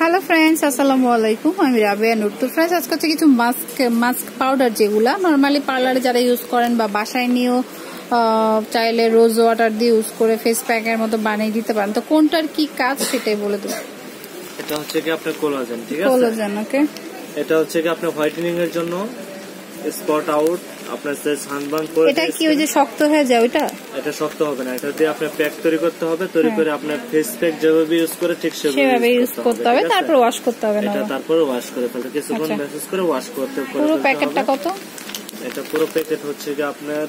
Hello friends আসসালামু আলাইকুম আমি রাবিয়া নুর তো ফ্রেন্ডস আজকে হচ্ছে কিছু মাস্ক মাস্ক পাউডার যেগুলা নর্মালি পার্লারে যারা ইউজ করেন বা বাসায় নিয়েও চাইলে রোজ ওয়াটার দিয়ে ইউজ করে ফেস প্যাকের মতো বানিয়ে দিতে পারেন। তো কোনটার কি কাজ সেটাই বলে দেবো। এটা হচ্ছে কি আপনার কোলাজেন ঠিক আছে? কোলাজেন ওকে এটা হচ্ছে কি আপনার হোয়াইটেনিং এর জন্য স্পট আউট আপনার যে সানবার্ন করে এটা কি ওই যে শক্ত হয়ে যায় ওইটা? এটা শক্ত হবে না। এটা দিয়ে আপনার প্যাক তৈরি করতে হবে তৈরি হ্যাঁ। করে আপনার ফেস প্যাক যেভাবে ইউজ করে ঠিক সেভাবে ইউজ করতে হবে তারপর ওয়াশ করতে হবে না এটা তারপরে ওয়াশ করে ফেলতে কিছুক্ষণ আচ্ছা। মেসেজ করে ওয়াশ করতে করে পুরো প্যাকেটটা কত? এটা পুরো প্যাকেট হচ্ছে কি আপনার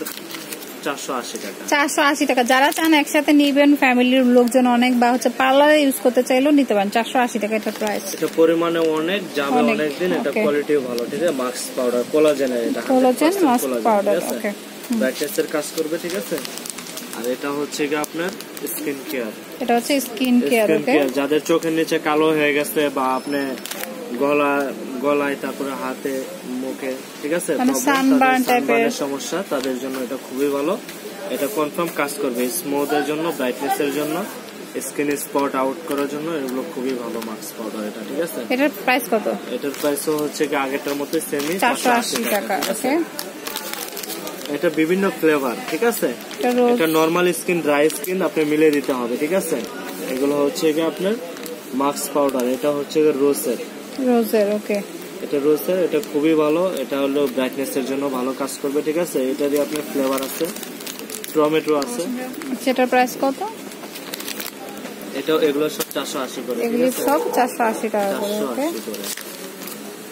টাকা। টাকা। যারা চান একসাথে নিবেন ফ্যামিলির লোকজন অনেক বা হচ্ছে পার্লারে ইউজ করতে চাইলেও নিতে পারেন। চারশো আশি টাকা এটা প্রাইস এটা পরিমাণে অনেক যাবে অনেক, দিন এটা. কোয়ালিটিও ভালো ঠিক আছে? মাস্ক পাউডার কোলাজেনের এটা কোলাজেন মাস্ক পাউডার ওকে কাজ করবে ঠিক আছে? আর এটা হচ্ছে কি আপনার স্কিন কেয়ার এটা হচ্ছে স্কিন কেয়ার ওকে যাদের চোখের নিচে কালো হয়ে গেছে বা আপনি গলা গলায় তারপরে হাতে মুখে ঠিক আছে? মানে এর। sunburn এর সমস্যা তাদের জন্য এটা খুবই ভালো। এটা কনফার্ম কাজ করবে স্মুথ এর জন্য ব্রাইটনেস এর জন্য স্কিন স্পট আউট করার জন্য এগুলো খুবই ভালো মাস্ক পাউডার এটা ঠিক আছে? এটার প্রাইস কত? এটার প্রাইসও হচ্ছে কি আগেরটার মতো সেমি চারশো আশি টাকা ওকে এটা বিভিন্ন ফ্লেভার ঠিক আছে? এটা নর্মাল স্কিন ড্রাই স্কিন আপনি মিলিয়ে দিতে হবে ঠিক আছে? এগুলো হচ্ছে কি আপনার মাস্ক পাউডার এটা হচ্ছে রোসের রোজের ওকে এটা রোসের এটা খুবই ভালো এটা হলো ব্রাইটনেস এর জন্য ভালো কাজ করবে ঠিক আছে? এটা দিয়ে আপনার ফ্লেভার আছে টমেটো আছে। সেটার প্রাইস কত? এটা এগুলো সব চারশো আশি করে এগুলি সব চারশো আশি টাকা করে চারশো ওকে আশি করে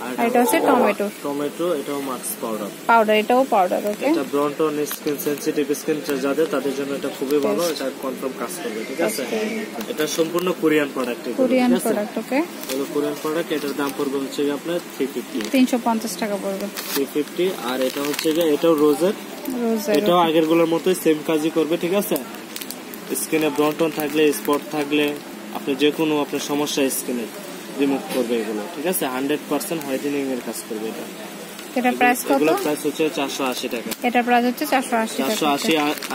আর এটা হচ্ছে টমেটো। টমেটো এটাও মাস্ক পাউডার পাউডার এটাও পাউডার ওকে এটা ব্রন্টন স্কিন সেন্সিটিভ স্কিন যাদের তাদের জন্য এটা খুবই ভালো এটা কনফার্ম কাজ করবে ঠিক আছে? এটা সম্পূর্ণ Korean product Korean product okay এগুলো কোরিয়ান প্রোডাক্ট এটার দাম পড়বে হচ্ছে আপনার থ্রি ফিফটি তিনশো পঞ্চাশ টাকা পড়বে। থ্রি ফিফটি আর এটা হচ্ছে গিয়ে এটাও রোজের রোজের এটাও আগেরগুলোর মতোই সেম কাজই করবে ঠিক আছে? স্কিনে ব্রন্টন থাকলে স্পট থাকলে আপনি যে কোনো আপনার সমস্যা স্কিনে রিমুভ করবে এগুলো ঠিক আছে? হান্ড্রেড পার্সেন্ট হোয়াইটেনিং এর কাজ করবে এটা। প্রাইস কত? হচ্ছে টাকা। প্রাইস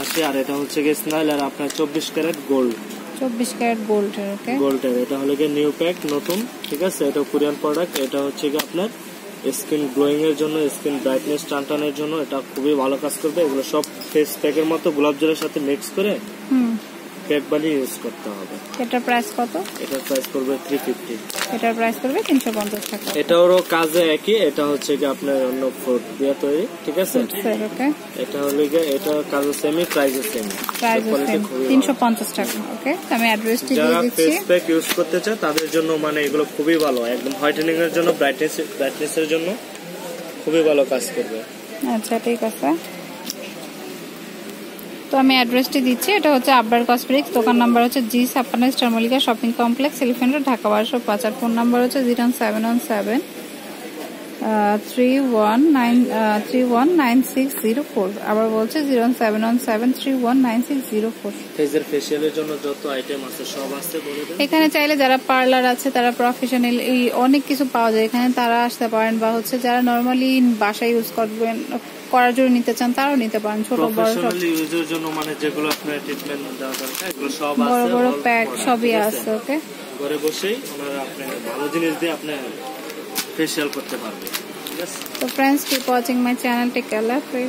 হচ্ছে আর এটা হচ্ছে গিয়ে স্নাইল আর আপনার চব্বিশ ক্যারেট গোল্ড চব্বিশ ক্যারেট গোল্ডের ওকে? গোল্ডের এটা হলো গিয়ে নিউ প্যাক নতুন ঠিক আছে? এটা কোরিয়ান প্রোডাক্ট এটা হচ্ছে গিয়ে আপনার স্কিন গ্লোয়িং এর জন্য স্কিন ব্রাইটনেস টানটানের জন্য এটা খুবই ভালো কাজ করবে। এগুলো সব ফেস প্যাকের মতো গোলাপ জলের সাথে মিক্স করে ইউজ করতে হবে। এটার প্রাইস কত? এটার প্রাইস পড়বে থ্রি ফিফটি এটার প্রাইস পড়বে তিনশো পঞ্চাশ টাকা। এটারও কাজে একই এটা হচ্ছে কি আপনার অন্য ফ্রুট দিয়ে তৈরি ঠিক আছে? ওকে এটা হলো গিয়ে এটা কাজে সেমি প্রাইসে সেমি প্রাইস কোয়ালিটি খুবই তিনশো পঞ্চাশ টাকা ওকে আমি অ্যাড্রেসটি দিয়ে যারা ফেস প্যাক ইউজ করতে চায় তাদের জন্য মানে এগুলো খুবই ভালো। একদম হোয়াইটেনিং এর জন্য ব্রাইটনেস ব্রাইটনেস এর জন্য খুবই ভালো কাজ করবে। আচ্ছা ঠিক আছে। তো আমি অ্যাড্রেসটি দিচ্ছি। এটা হচ্ছে আব্বার কসমেটিক্স দোকান নাম্বার হচ্ছে জি ছাপ্পান্ন star shopping complex elephant Dhaka বারোশো পাঁচ আর ফোন নাম্বার হচ্ছে zero seven one seven three one nine three one nine six zero four আবার বলছে zero seven one seven three one nine six zero four ফেসের ফেসিয়ালের জন্য যত আইটেম আছে সব আছে এখানে চাইলে যারা পার্লার আছে তারা প্রফেশনাল এই অনেক কিছু পাওয়া যায়। এখানে তারা আসতে পারেন বা হচ্ছে যারা নর্মালি বাসায় ইউজ করবেন করার জন্য নিতে চান তারাও নিতে পারেন। ছোট বড় সব। ইউজের জন্য মানে যেগুলো আপনার ট্রিটমেন্ট দেওয়া দরকার এগুলো সব আছে বড় বড় প্যাক সবই আছে। ওকে ঘরে বসেই ওনারা আপনার ভালো জিনিস দিয়ে আপনি ফেসিয়াল করতে পারবে। ঠিক আছে তো friends keep watching my channel take care